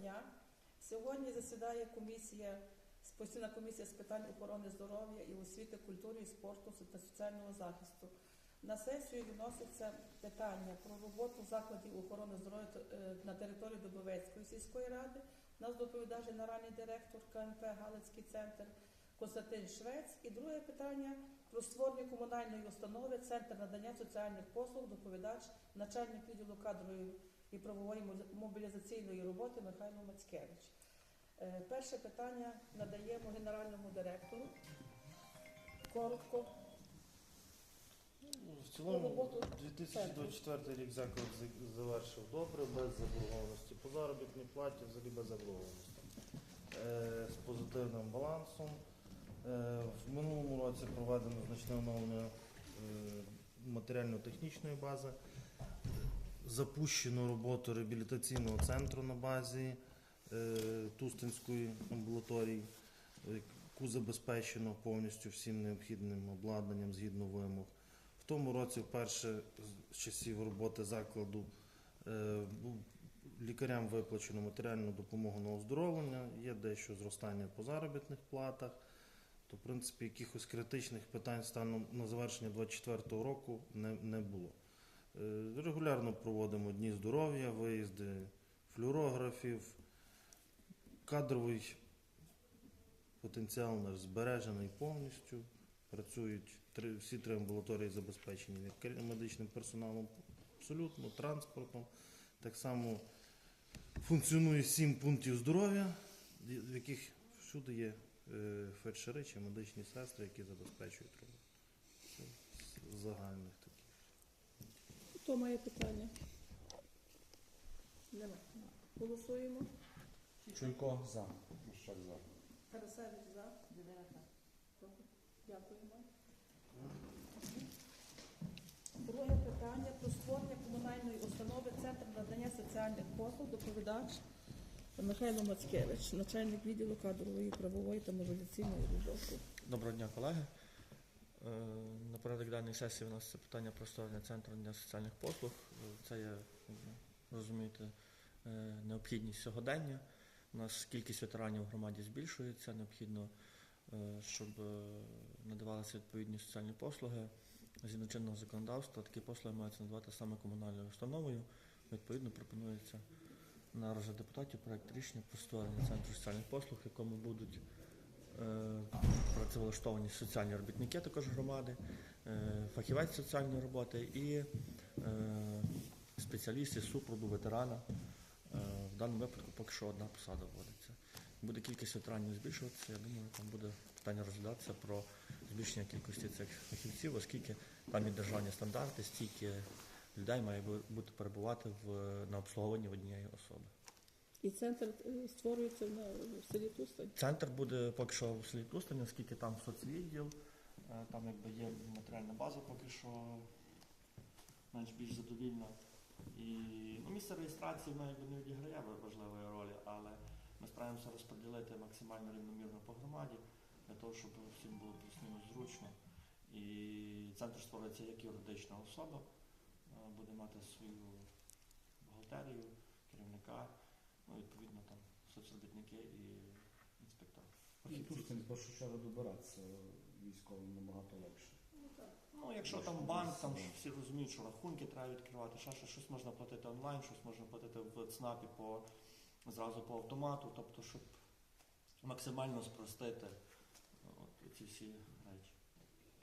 дня. Сьогодні засідає комісія, постійна комісія з питань охорони здоров'я і освіти, культури і спорту та соціального захисту. На сесію відноситься питання про роботу закладів охорони здоров'я е, на території Дубовецької сільської ради. Нас доповідає генеральний директор КНП Галицький центр Костянтин Швець. І друге питання про створення комунальної установи Центр надання соціальних послуг, доповідач, начальник відділу кадрової і правової мобілізаційної роботи Михайло Мацкевич. Е, Перше питання надаємо генеральному директору. Коротко. В цілому 2024 рік заклад завершив добре, без заборгованості по заробітній платі, взагалі без заборгованості. Е, з позитивним балансом. Е, в минулому році проведено значне оновлення матеріально-технічної бази. Запущено роботу реабілітаційного центру на базі е, Тустинської амбулаторії, яку забезпечено повністю всім необхідним обладнанням згідно вимог. В тому році, вперше з часів роботи закладу, е, лікарям виплачено матеріальну допомогу на оздоровлення, є дещо зростання по заробітних платах. То, в принципі, якихось критичних питань станом на завершення 2024 року не, не було. Е, Регулярно проводимо дні здоров'я, виїзди флюорографів, кадровий потенціал наш збережений повністю. Працюють всі три амбулаторії забезпечені медичним персоналом абсолютно, транспортом. Так само функціонує сім пунктів здоров'я, в яких всюди є е, фельдшери чи медичні сестри, які забезпечують роботу. Загальних. Хто має питання? Нема. Голосуємо. Чуйко за. Мощак за. Тарасевич за. Дякуємо. Друге питання про створення комунальної установи Центр надання соціальних послуг, доповідач Михайло Мацкевич, начальник відділу кадрової, правової та мобілізаційної роботи. Доброго дня, колеги. Е, На даної сесії у нас це питання про створення центру для соціальних послуг. Е, Це є, розумієте, е, необхідність сьогодення. У нас кількість ветеранів в громаді збільшується. Необхідно, щоб надавалися відповідні соціальні послуги. Згідно чинного законодавства, такі послуги мають надавати саме комунальною установою. Відповідно, пропонується на розгляд депутатів проект рішення про створення центру соціальних послуг, якому будуть працевлаштовані соціальні робітники також громади, е, фахівець соціальної роботи і е, спеціаліст із супроводу ветерана. Е, В даному випадку поки що одна посада вводиться. Буде кількість ветеранів збільшуватися, я думаю, там буде питання розглядатися про збільшення кількості цих фахівців, оскільки там є державні стандарти, стільки людей має бути перебувати в, на обслуговуванні однієї особи. І центр е, створюється в селі Тустань. Центр буде поки що в селі Тустані, оскільки там соцвідділ, е, там якби є матеріальна база поки що менш більш задовільна. І ну, місце реєстрації воно якби не відіграє важливої ролі, але ми стараємося розподілити максимально рівномірно по громаді для того, щоб всім було плюс-мінус зручно. І центр створюється як юридична особа, е, буде мати свою бухгалтерію, керівника, ну, відповідно там соцробітники і інспектор. І тут в першу чергу добиратися військовим набагато легше. Ну, якщо там банк, там ж всі розуміють, що рахунки треба відкривати, ще щось, щось можна платити онлайн, щось можна платити в ЦНАПі по, зразу по автомату, тобто, щоб максимально спростити от, ці всі речі.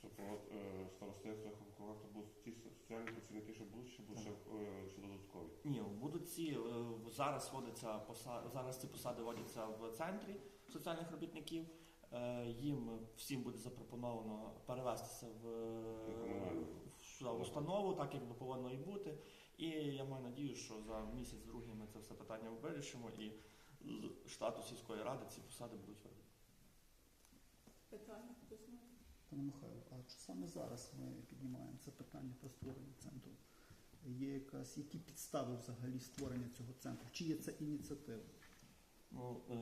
Тобто от, е, старостинство рахункувати будуть ті соціальні працівники, що будуть, чи будуть ще, е, ще додаткові. Ні, будуть ці е, зараз вводиться поса- зараз ці посади вводяться в центрі соціальних робітників. Їм всім буде запропоновано перевестися в, в установу, так як би повинно і бути. І я маю надію, що за місяць-другий ми це все питання вирішимо і з штату сільської ради ці посади будуть введені. Питання хтось має? Пане Михайло, а чи саме зараз ми піднімаємо це питання про створення центру? Є якась, які підстави взагалі створення цього центру? Чи є це ініціатива? Ну, е,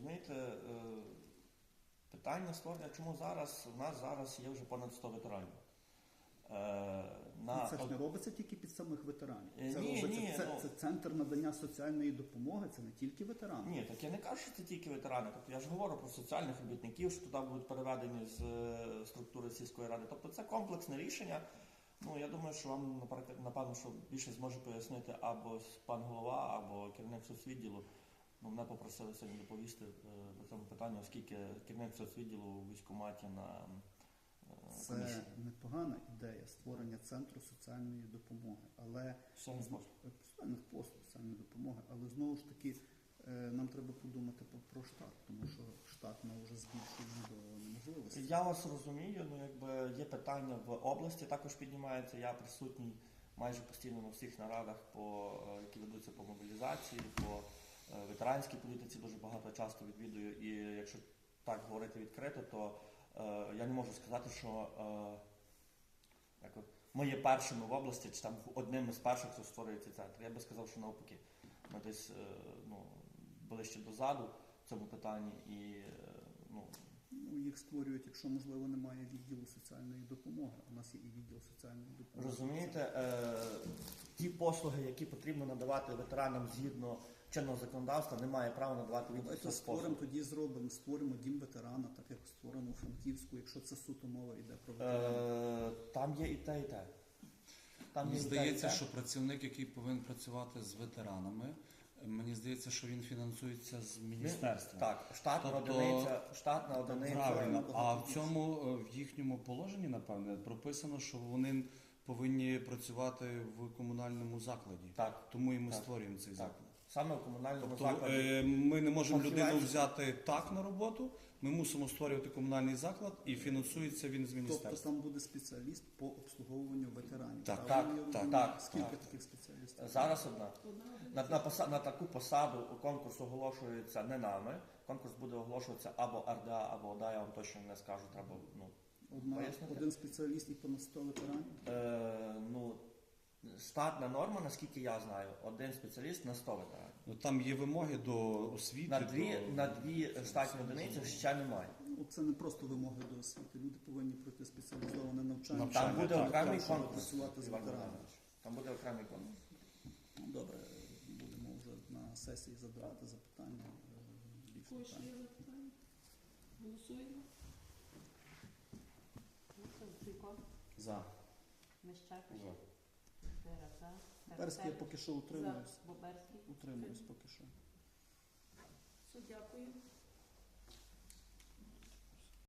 знаєте, е, питання створення, чому зараз? У нас зараз є вже понад 100 ветеранів. Це ж не робиться тільки під самих ветеранів. Е, Це ні, робиться ні, це, ну. це центр надання соціальної допомоги, це не тільки ветерани. Ні, так я не кажу, що це тільки ветерани. Тобто я ж говорю про соціальних робітників, що туди будуть переведені з е, структури сільської ради. Тобто це комплексне рішення. Ну я думаю, що вам наприклад, напевно, що більше зможе пояснити або пан голова, або керівник соцвідділу. Ну, мене попросили сьогодні доповісти е, по цьому питанню, оскільки керівник соцвідділу у військкоматі на е, Це непогана ідея створення центру соціальної допомоги, але е, соціальних послуг соціальної допомоги. Але знову ж таки е, нам треба подумати про, штат, тому що штат ми вже збільшуємо до неможливості. Я вас розумію, ну якби є питання в області, також піднімається. Я присутній майже постійно на всіх нарадах, по, е, які ведуться по мобілізації, по ветеранській політиці дуже багато часто відвідую. І якщо так говорити відкрито, то я не можу сказати, що е, ми є першими в області, чи там одним із перших, хто створює цей центр. Я би сказав, що навпаки. Ми десь е, ну, були ще дозаду в цьому питанні і е, ну, Ну, їх створюють, якщо можливо немає відділу соціальної допомоги. У нас є і відділ соціальної допомоги. Розумієте, е, ті послуги, які потрібно надавати ветеранам згідно чинного законодавства, немає права надавати від Давайте цих створимо тоді зробимо, створимо дім ветерана, так як створено у Франківську, якщо це суто мова йде про. Е, там є і те, і те. Там Мені здається, те. що працівник, який повинен працювати з ветеранами, мені здається, що він фінансується з міністерства. Так, штатна Тобто- одиниця, штатна одиниця. Правильно. А в цьому е, в їхньому положенні, напевне, прописано, що вони повинні працювати в комунальному закладі. Так, Тому і ми Так. створюємо цей так. заклад. Саме в комунальному Тобто закладі. е, ми не можемо людину взяти так на роботу. Ми мусимо створювати комунальний заклад і фінансується він з Тобто там буде спеціаліст по обслуговуванню ветеранів. Так, Правильно так, так, так, Скільки так. таких спеціалістів? Зараз одна. На, на, поса- на таку посаду конкурс оголошується не нами. Конкурс буде оголошуватися або РДА, або ОДА, я вам точно не скажу, треба ну, Одна, пояснити? один спеціаліст і понад 100 ветеранів. Е, ну, штатна норма, наскільки я знаю, один спеціаліст на 100 ветеранів. Ну там є вимоги до освіти. На дві, до... на дві штатні одиниці ще немає. Ну, це не просто вимоги до освіти. Люди повинні пройти спеціалізоване навчання. Навчання, Там буде так, окремий конкурс. з ветеранами. Там буде окремий конкурс. Ну, Добре, будемо вже на сесії задавати запитання. е, більш Кого ще детально. є запитання? Голосуємо. Цуйко, За. Мещак, За. Берський я поки що утримуюсь. Боберський, Утримуюсь поки що. Все, дякую.